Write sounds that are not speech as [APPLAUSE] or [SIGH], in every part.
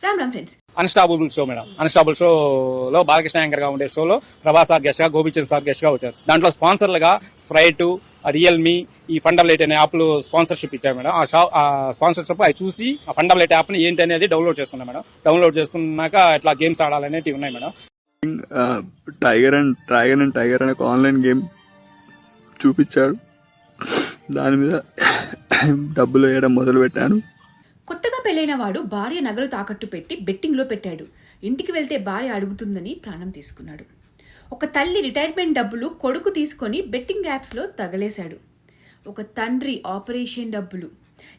Ram Ram friends unstoppable show madam unstoppable షోలో బాలకృష్ణ యాంకర్గా ఉండే షోలో ప్రభాస్ సార్ గెస్ట్గా గోపిచంద్ సార్ గెస్ట్గా వచ్చారు. దాంట్లో స్పాన్సర్లుగా స్ప్రైట్ రియల్మీ ఈ ఫండబులైట్ అనే యాప్లు స్పాన్సర్షిప్ ఇచ్చారు మేడం. ఆ షా ఆ స్పాన్సర్షిప్ అవి చూసి ఆ ఫండబులైట్ యాప్ని ఏంటి అనేది డౌన్లోడ్ చేసుకున్నాం మేడం. డౌన్లోడ్ చేసుకున్నాక ఇట్లా గేమ్స్ ఆడాలనేటివి ఉన్నాయి madam. Tiger and dragon and tiger అనే ఒక ఆన్లైన్ గేమ్ చూపించాడు దాని మీద [COUGHS] డబ్బులు వేయడం మొదలు పెట్టాను కొత్తగా పెళ్ళైన వాడు భార్య నగలు తాకట్టు పెట్టి బెట్టింగ్లో పెట్టాడు. ఇంటికి వెళ్తే భార్య అడుగుతుందని ప్రాణం తీసుకున్నాడు. ఒక తల్లి రిటైర్మెంట్ డబ్బులు కొడుకు తీసుకొని బెట్టింగ్ యాప్స్లో తగలేశాడు. ఒక తండ్రి ఆపరేషన్ డబ్బులు.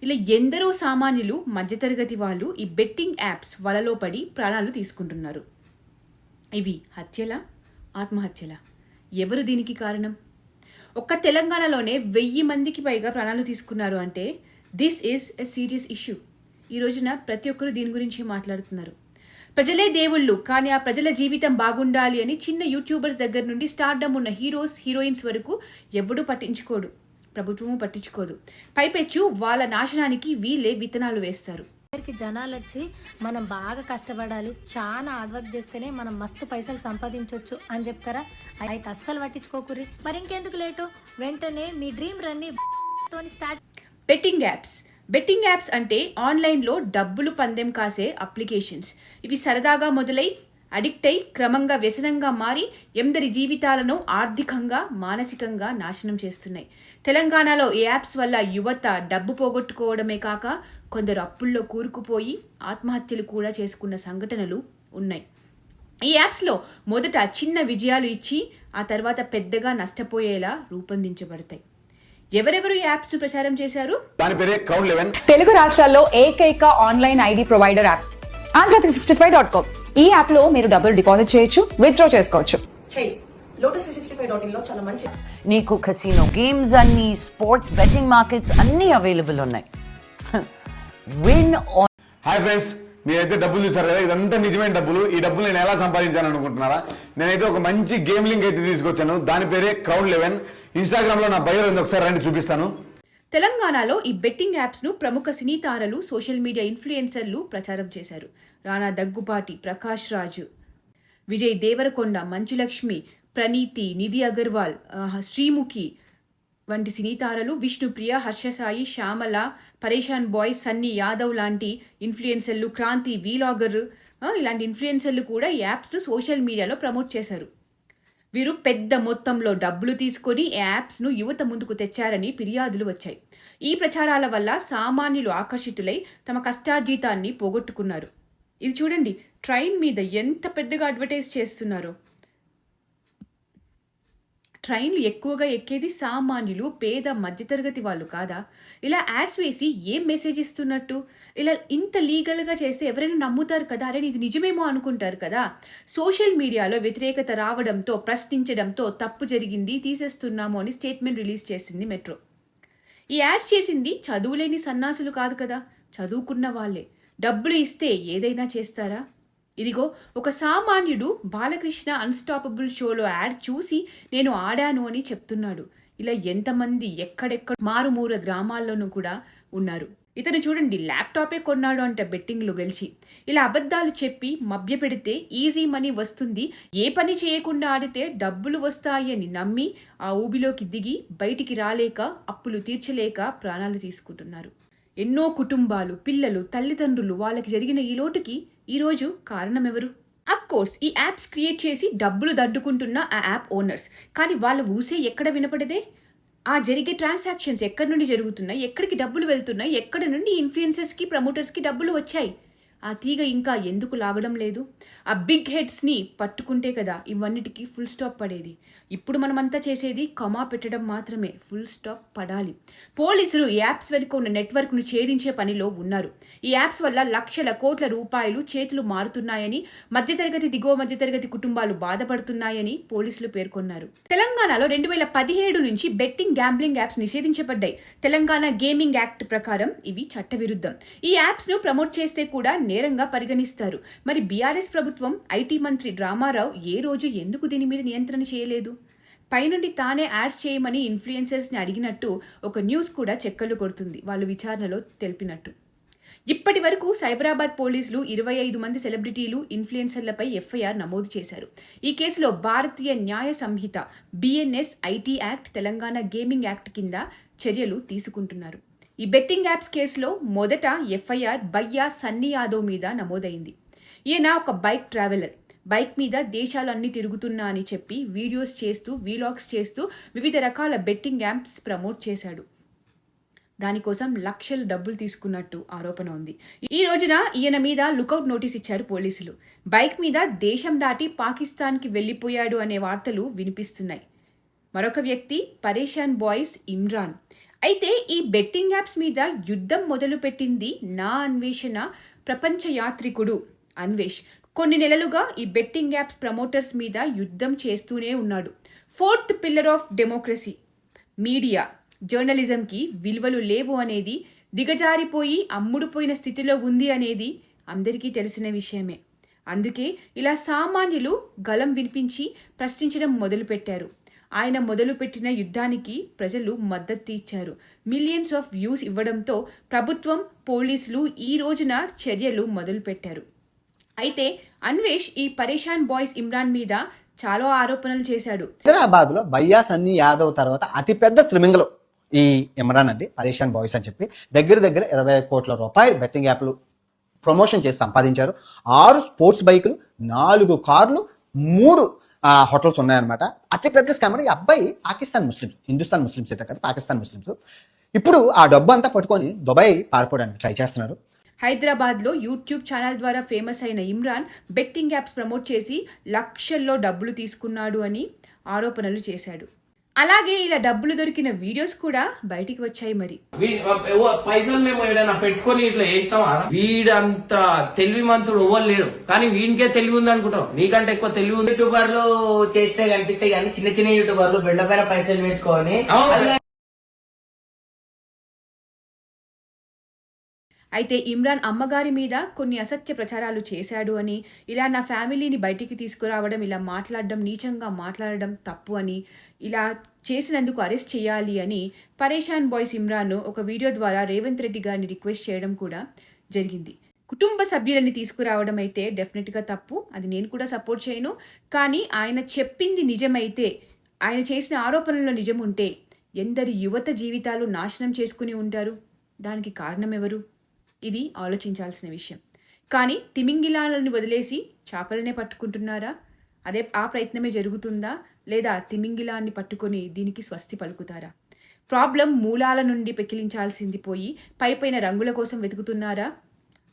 ఇలా ఎందరో సామాన్యులు మధ్యతరగతి వాళ్ళు ఈ బెట్టింగ్ యాప్స్ వలలో పడి ప్రాణాలు తీసుకుంటున్నారు. ఇవి హత్యల? ఆత్మహత్యల? ఎవరు దీనికి కారణం? ఒక్క తెలంగాణలోనే వెయ్యి మందికి పైగా ప్రాణాలు తీసుకున్నారు అంటే this is a serious issue ఈ రోజున ప్రతి ఒక్కరు దీని గురించి మాట్లాడుతున్నారు. ప్రజలే దేవుళ్ళు కానీ ఆ ప్రజల జీవితం బాగుండాలి అని చిన్న యూట్యూబర్స్ దగ్గర నుండి స్టార్డమ్ ఉన్న హీరోస్ హీరోయిన్స్ వరకు ఎవడూ పట్టించుకోడు. ప్రభుత్వము పట్టించుకోదు. పైపెచ్చు వాళ్ళ నాశనానికి వీళ్ళే విత్తనాలు వేస్తారు. దగ్గరికి జనాలు వచ్చి మనం బాగా కష్టపడాలి చాలా హార్డ్ వర్క్ చేస్తేనే మనం మస్తు పైసలు సంపాదించవచ్చు అని చెప్తారా? అయితే అస్సలు పట్టించుకోకుర్రి మరి ఇంకెందుకు లేటు? వెంటనే మీ డ్రీమ్ రన్ని తోని start betting apps. Betting apps అంటే ఆన్లైన్లో డబ్బులు పందెం కాసే అప్లికేషన్స్. ఇవి సరదాగా మొదలై అడిక్ట్ అయి క్రమంగా వ్యసనంగా మారి ఎందరి జీవితాలను ఆర్థికంగా మానసికంగా నాశనం చేస్తున్నాయి. తెలంగాణలో ఈ యాప్స్ వల్ల యువత డబ్బు పోగొట్టుకోవడమే కాక కొందరు అప్పుల్లో కూరుకుపోయి ఆత్మహత్యలు కూడా చేసుకున్న సంఘటనలు ఉన్నాయి. ఈ యాప్స్లో మొదట చిన్న విజయాలు ఇచ్చి ఆ తర్వాత పెద్దగా నష్టపోయేలా రూపొందించబడతాయి. ఎవరెవరు ఈ యాప్స్ను ప్రచారం చేశారు? దాని పేరే క్రౌడ్ లెవెన్ తెలుగు రాష్ట్రాల్లో ఏకైక online ID provider app. Andhra three sixty five dot com ఈ యాప్లో మీరు డబ్బులు డిపాజిట్ చేయొచ్చు విత్డ్రా చేసుకోవచ్చు. హే చాలా మంచి నీకు కసినో గేమ్స్ అన్ని స్పోర్ట్స్ బెట్టింగ్ మార్కెట్స్ అన్నీ అవైలబుల్ ఉన్నాయి. విన్ హాయ్ ఫ్రెండ్స్ మీరైతే డబ్బులు చూసారు కదా ఇదంతా నిజమైన డబ్బులు. ఈ డబ్బులు నేను ఎలా సంపాదించాను అనుకుంటున్నారా? నేనైతే ఒక మంచి గేమ్ లింక్ అయితే తీసుకొచ్చాను. దాని పేరే క్రౌడ్ లెవెన్ ఇన్స్టాగ్రామ్లో నా బయో ఉంది ఒకసారి రండి చూపిస్తాను. తెలంగాణలో ఈ బెట్టింగ్ యాప్స్ను ప్రముఖ సినీ తారలు సోషల్ మీడియా ఇన్ఫ్లుయెన్సర్లు ప్రచారం చేశారు. రానా దగ్గుపాటి ప్రకాష్ రాజు విజయ్ దేవరకొండ మంచులక్ష్మి ప్రణీతి నిధి అగర్వాల్ శ్రీముఖి వంటి సినీ తారలు విష్ణుప్రియ హర్షసాయి శ్యామల పరేషాన్ బాయ్ సన్నీ యాదవ్ లాంటి ఇన్ఫ్లుయెన్సర్లు క్రాంతి వీలాగర్ ఇలాంటి ఇన్ఫ్లుయెన్సర్లు కూడా ఈ యాప్స్ను సోషల్ మీడియాలో ప్రమోట్ చేశారు. వీరు పెద్ద మొత్తంలో డబ్బులు తీసుకొని ఈ యాప్స్ను యువత ముందుకు తెచ్చారని ఫిర్యాదులు వచ్చాయి. ఈ ప్రచారాల వల్ల సామాన్యులు ఆకర్షితులై తమ కష్టార్జితాన్ని పోగొట్టుకున్నారు. ఇది చూడండి ట్రైన్ మీద ఎంత పెద్దగా అడ్వర్టైజ్ చేస్తున్నారో? ట్రైన్లు ఎక్కువగా ఎక్కేది సామాన్యులు పేద మధ్యతరగతి వాళ్ళు కాదా? ఇలా యాడ్స్ వేసి ఏం మెసేజ్ ఇస్తున్నట్టు? ఇలా ఇంత లీగల్గా చేస్తే ఎవరైనా నమ్ముతారు కదా? అరే ఇది నిజమేమో అనుకుంటారు కదా? సోషల్ మీడియాలో వ్యతిరేకత రావడంతో ప్రశ్నించడంతో తప్పు జరిగింది తీసేస్తున్నాము అని స్టేట్మెంట్ రిలీజ్ చేసింది మెట్రో. ఈ యాడ్స్ చేసింది చదువులేని సన్నాసులు కాదు కదా? చదువుకున్న వాళ్ళే. డబ్బులు ఇస్తే ఏదైనా చేస్తారా? ఇదిగో ఒక సామాన్యుడు బాలకృష్ణ అన్స్టాపబుల్ షోలో యాడ్ చూసి నేను ఆడాను అని చెప్తున్నాడు. ఇలా ఎంతమంది ఎక్కడెక్కడ మారుమూర గ్రామాల్లోనూ కూడా ఉన్నారు. ఇతను చూడండి ల్యాప్టాపే కొన్నాడు అంట బెట్టింగ్లు గెలిచి. ఇలా అబద్ధాలు చెప్పి మభ్యపెడితే ఈజీ మనీ వస్తుంది. ఏ పని చేయకుండా ఆడితే డబ్బులు వస్తాయని నమ్మి ఆ ఊబిలోకి దిగి బయటికి రాలేక అప్పులు తీర్చలేక ప్రాణాలు తీసుకుంటున్నారు. ఎన్నో కుటుంబాలు పిల్లలు తల్లిదండ్రులు వాళ్ళకి జరిగిన ఈ లోటుకి ఈరోజు కారణం ఎవరు అఫ్ కోర్స్ ఈ యాప్స్ క్రియేట్ చేసి డబ్బులు దడ్డుకుంటున్న ఆ యాప్ ఓనర్స్ కానీ వాళ్ళ ఊసే ఎక్కడ వినపడదే? ఆ జరిగే ట్రాన్సాక్షన్స్ ఎక్కడి నుండి జరుగుతున్నాయి? ఎక్కడికి డబ్బులు వెళ్తున్నాయి? ఎక్కడి నుండి ఇన్ఫ్లుయెన్సర్స్కి ప్రమోటర్స్కి డబ్బులు వచ్చాయి? ఆ తీగ ఇంకా ఎందుకు లాగడం లేదు? ఆ బిగ్ హెడ్స్ని పట్టుకుంటే కదా ఇవన్నిటికీ ఫుల్ స్టాప్ పడేది. ఇప్పుడు మనమంతా చేసేది కమా పెట్టడం మాత్రమే ఫుల్ స్టాప్ పడాలి. పోలీసులు ఈ యాప్స్ వెనుక ఉన్న నెట్వర్క్ను ఛేదించే పనిలో ఉన్నారు. ఈ యాప్స్ వల్ల లక్షల కోట్ల రూపాయలు చేతులు మారుతున్నాయని మధ్యతరగతి దిగువ మధ్యతరగతి కుటుంబాలు బాధపడుతున్నాయని పోలీసులు పేర్కొన్నారు. తెలంగాణలో రెండు వేల పదిహేడు నుంచి బెట్టింగ్ గ్యాంబ్లింగ్ యాప్స్ నిషేధించబడ్డాయి. తెలంగాణ గేమింగ్ యాక్ట్ ప్రకారం ఇవి చట్టవిరుద్ధం. ఈ యాప్స్ను ప్రమోట్ చేస్తే కూడా నేరంగా పరిగణిస్తారు. మరి బీఆర్ఎస్ ప్రభుత్వం ఐటీ మంత్రి రామారావు ఏ రోజు ఎందుకు దీని మీద నియంత్రణ చేయలేదు? పైనుండి తానే యాడ్స్ చేయమని ఇన్ఫ్లుయెన్సర్స్ని అడిగినట్టు ఒక న్యూస్ కూడా చెక్కలు కొడుతుంది. వాళ్ళు విచారణలో తెలిపినట్టు. ఇప్పటి వరకు సైబరాబాద్ పోలీసులు ఇరవై ఐదు మంది సెలబ్రిటీలు ఇన్ఫ్లుయెన్సర్లపై ఎఫ్ఐఆర్ నమోదు చేశారు. ఈ కేసులో Bharatiya Nyaya Sanhita BNS IT act Telangana gaming act కింద చర్యలు తీసుకుంటున్నారు. ఈ బెట్టింగ్ యాప్స్ కేసులో మొదట ఎఫ్ఐఆర్ బయ్యా సన్నీ యాదవ్ మీద నమోదైంది. ఈయన ఒక బైక్ ట్రావెలర్. బైక్ మీద దేశాలు తిరుగుతున్నా అని చెప్పి వీడియోస్ చేస్తూ వీలాగ్స్ చేస్తూ వివిధ రకాల బెట్టింగ్ యాప్స్ ప్రమోట్ చేశాడు. దానికోసం లక్షలు డబ్బులు తీసుకున్నట్టు ఆరోపణ ఉంది. ఈ రోజున ఈయన మీద లుకౌట్ నోటీస్ ఇచ్చారు పోలీసులు. బైక్ మీద దేశం దాటి పాకిస్తాన్కి వెళ్ళిపోయాడు అనే వార్తలు వినిపిస్తున్నాయి. మరొక వ్యక్తి పరేషాన్ బాయ్స్ ఇమ్రాన్. అయితే ఈ బెట్టింగ్ యాప్స్ మీద యుద్ధం మొదలుపెట్టింది నా అన్వేషణ ప్రపంచ యాత్రికుడు అన్వేష్. కొన్ని నెలలుగా ఈ బెట్టింగ్ యాప్స్ ప్రమోటర్స్ మీద యుద్ధం చేస్తూనే ఉన్నాడు. Fourth pillar of democracy. Media జర్నలిజంకి విలువలు లేవు అనేది దిగజారిపోయి అమ్ముడుపోయిన స్థితిలో ఉంది అనేది అందరికీ తెలిసిన విషయమే. అందుకే ఇలా సామాన్యులు గలం వినిపించి ప్రశ్నించడం మొదలుపెట్టారు. ఆయన మొదలుపెట్టిన యుద్ధానికి ప్రజలు మద్దతు ఇచ్చారు మిలియన్స్ ఆఫ్ వ్యూస్ ఇవ్వడంతో ప్రభుత్వం పోలీసులు ఈ రోజున చర్యలు మొదలుపెట్టారు. అయితే అన్వేష్ ఈ పరేషాన్ బాయ్స్ ఇమ్రాన్ మీద చాలా ఆరోపణలు చేశాడు. హైదరాబాద్లో బయ్యా సన్నీ యాదవ్ తర్వాత అతిపెద్ద త్రిమింగలు ఈ ఇమ్రాన్ అండి పరేషాన్ బాయ్స్ అని చెప్పి దగ్గర దగ్గర ఇరవై కోట్ల రూపాయలు బెట్టింగ్ యాప్లు ప్రమోషన్ చేసి సంపాదించారు. ఆరు స్పోర్ట్స్ బైకులు నాలుగు కార్లు మూడు హోటల్స్ ఉన్నాయన్నమాట. అతిపెద్ద స్కామర్ ఈ అబ్బాయి పాకిస్తాన్ ముస్లిమ్స్ హిందుస్థాన్ ముస్లిమ్స్ అయితే కాదు పాకిస్తాన్ ముస్లిమ్స్ ఇప్పుడు ఆ డబ్బు అంతా పట్టుకొని దుబాయ్ పారిపోవడానికి ట్రై చేస్తున్నారు. హైదరాబాద్లో యూట్యూబ్ ఛానల్ ద్వారా ఫేమస్ అయిన ఇమ్రాన్ బెట్టింగ్ యాప్స్ ప్రమోట్ చేసి లక్షల్లో డబ్బులు తీసుకున్నాడు అని ఆరోపణలు చేశాడు. అలాగే ఇలా డబ్బులు దొరికిన వీడియోస్ కూడా బయటికి వచ్చాయి మరి. పైసలు మేము ఏదైనా పెట్టుకొని ఇట్లా వేస్తామా వీడంత తెలివి మంతుడు ఎవ్వరు లేడు. కానీ వీడికే తెలివి ఉంది అనుకుంటాం. నీకంటే ఎక్కువ తెలివి ఉంది. యూట్యూబర్లు చేస్తే కనిపిస్తాయి కానీ చిన్న చిన్న యూట్యూబర్లు బెండ పైన పైసలు పెట్టుకొని అయితే ఇమ్రాన్ అమ్మగారి మీద కొన్ని అసత్య ప్రచారాలు చేశాడు అని ఇలా నా ఫ్యామిలీని బయటికి తీసుకురావడం ఇలా మాట్లాడడం నీచంగా మాట్లాడడం తప్పు అని ఇలా చేసినందుకు అరెస్ట్ చేయాలి అని పరేషాన్ బాయ్స్ ఇమ్రాన్ ఒక వీడియో ద్వారా రేవంత్ రెడ్డి గారిని రిక్వెస్ట్ చేయడం కూడా జరిగింది. కుటుంబ సభ్యులని తీసుకురావడం అయితే డెఫినెట్గా తప్పు అది నేను కూడా సపోర్ట్ చేయను. కానీ ఆయన చెప్పింది నిజమైతే ఆయన చేసిన ఆరోపణల్లో నిజం ఉంటే ఎందరి యువత జీవితాలు నాశనం చేసుకుని ఉంటారు? దానికి కారణం ఎవరు? ఇది ఆలోచించాల్సిన విషయం. కానీ తిమింగిలాలను వదిలేసి చేపలనే పట్టుకుంటున్నారా? అదే ఆ ప్రయత్నమే జరుగుతుందా? లేదా తిమింగిలాన్ని పట్టుకొని దీనికి స్వస్తి పలుకుతారా? ప్రాబ్లం మూలాల నుండి పెకిలించాల్సింది పోయి పైపైన రంగుల కోసం వెతుకుతున్నారా?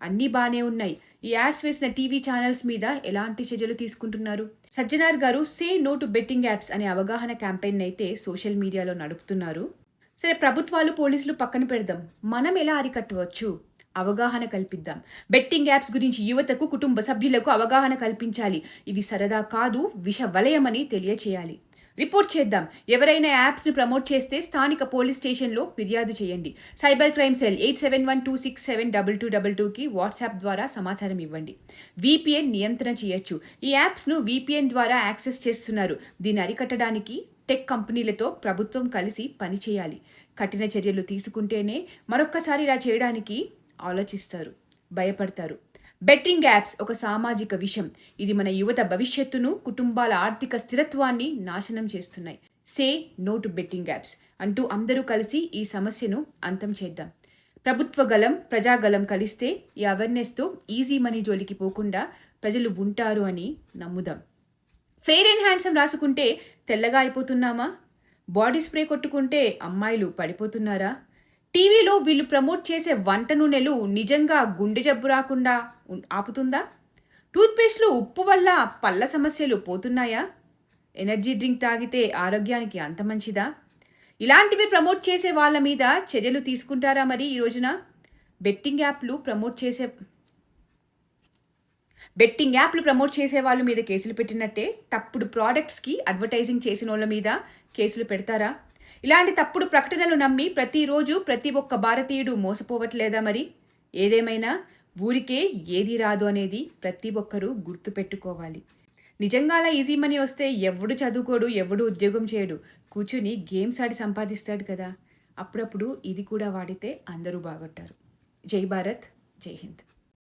అన్నీ బాగానే ఉన్నాయి. ఈ యాడ్స్ వేసిన టీవీ ఛానల్స్ మీద ఎలాంటి చర్యలు తీసుకుంటున్నారు? సజ్జనార్ గారు say no to betting apps అనే అవగాహన క్యాంపెయిన్ అయితే సోషల్ మీడియాలో నడుపుతున్నారు. సరే ప్రభుత్వాలు పోలీసులు పక్కన పెడదాం. మనం ఎలా అరికట్టవచ్చు? అవగాహన కల్పిద్దాం. బెట్టింగ్ యాప్స్ గురించి యువతకు కుటుంబ సభ్యులకు అవగాహన కల్పించాలి. ఇవి సరదా కాదు విష వలయమని తెలియచేయాలి. రిపోర్ట్ చేద్దాం. ఎవరైనా యాప్స్ను ప్రమోట్ చేస్తే స్థానిక పోలీస్ స్టేషన్లో ఫిర్యాదు చేయండి. Cyber crime cell eight seven one two six seven double two double టూకి వాట్సాప్ ద్వారా సమాచారం ఇవ్వండి. విపిఎన్ నియంత్రణ చేయొచ్చు. ఈ యాప్స్ను వీపీఎన్ ద్వారా యాక్సెస్ చేస్తున్నారు. దీన్ని అరికట్టడానికి టెక్ కంపెనీలతో ప్రభుత్వం కలిసి పనిచేయాలి. కఠిన చర్యలు తీసుకుంటేనే మరొక్కసారి ఇలా చేయడానికి ఆలోచిస్తారు భయపడతారు. బెట్టింగ్ యాప్స్ ఒక సామాజిక విషయం ఇది మన యువత భవిష్యత్తును కుటుంబాల ఆర్థిక స్థిరత్వాన్ని నాశనం చేస్తున్నాయి. Say no to betting apps అంటూ అందరూ కలిసి ఈ సమస్యను అంతం చేద్దాం. ప్రభుత్వ గలం ప్రజాగలం కలిస్తే ఈ అవేర్నెస్తో ఈజీ మనీ జోలికి పోకుండా ప్రజలు ఉంటారు అని నమ్ముదాం. ఫెయిర్ అండ్ హ్యాండ్సమ్ రాసుకుంటే తెల్లగా అయిపోతున్నామా? బాడీ స్ప్రే కొట్టుకుంటే అమ్మాయిలు పడిపోతున్నారా? టీవీలో వీళ్ళు ప్రమోట్ చేసే వంట నూనెలు నిజంగా గుండె జబ్బు రాకుండా ఆపుతుందా? టూత్పేస్ట్లో ఉప్పు వల్ల పళ్ళ సమస్యలు పోతున్నాయా? ఎనర్జీ డ్రింక్ తాగితే ఆరోగ్యానికి అంత మంచిదా? ఇలాంటివి ప్రమోట్ చేసే వాళ్ళ మీద చర్యలు తీసుకుంటారా మరి ఈ రోజున? బెట్టింగ్ యాప్లు ప్రమోట్ చేసే బెట్టింగ్ యాప్లు ప్రమోట్ చేసే వాళ్ళ మీద కేసులు పెట్టినట్టే? తప్పుడు ప్రోడక్ట్స్కి అడ్వర్టైజింగ్ చేసిన వాళ్ళ మీద కేసులు పెడతారా? ఇలాంటి తప్పుడు ప్రకటనలు నమ్మి ప్రతిరోజు ప్రతి ఒక్క భారతీయుడు మోసపోవట్లేదా మరి? ఏదేమైనా? ఊరికే ఏది రాదు అనేది ప్రతి ఒక్కరూ గుర్తుపెట్టుకోవాలి నిజంగా అలా ఈజీ మనీ వస్తే ఎవడు చదువుకోడు ఎవడు ఉద్యోగం చేయడు కూర్చుని గేమ్స్ ఆడి సంపాదిస్తాడు కదా. అప్పుడప్పుడు ఇది కూడా వాడితే అందరూ బాగొట్టారు. జై భారత్ జై హింద్.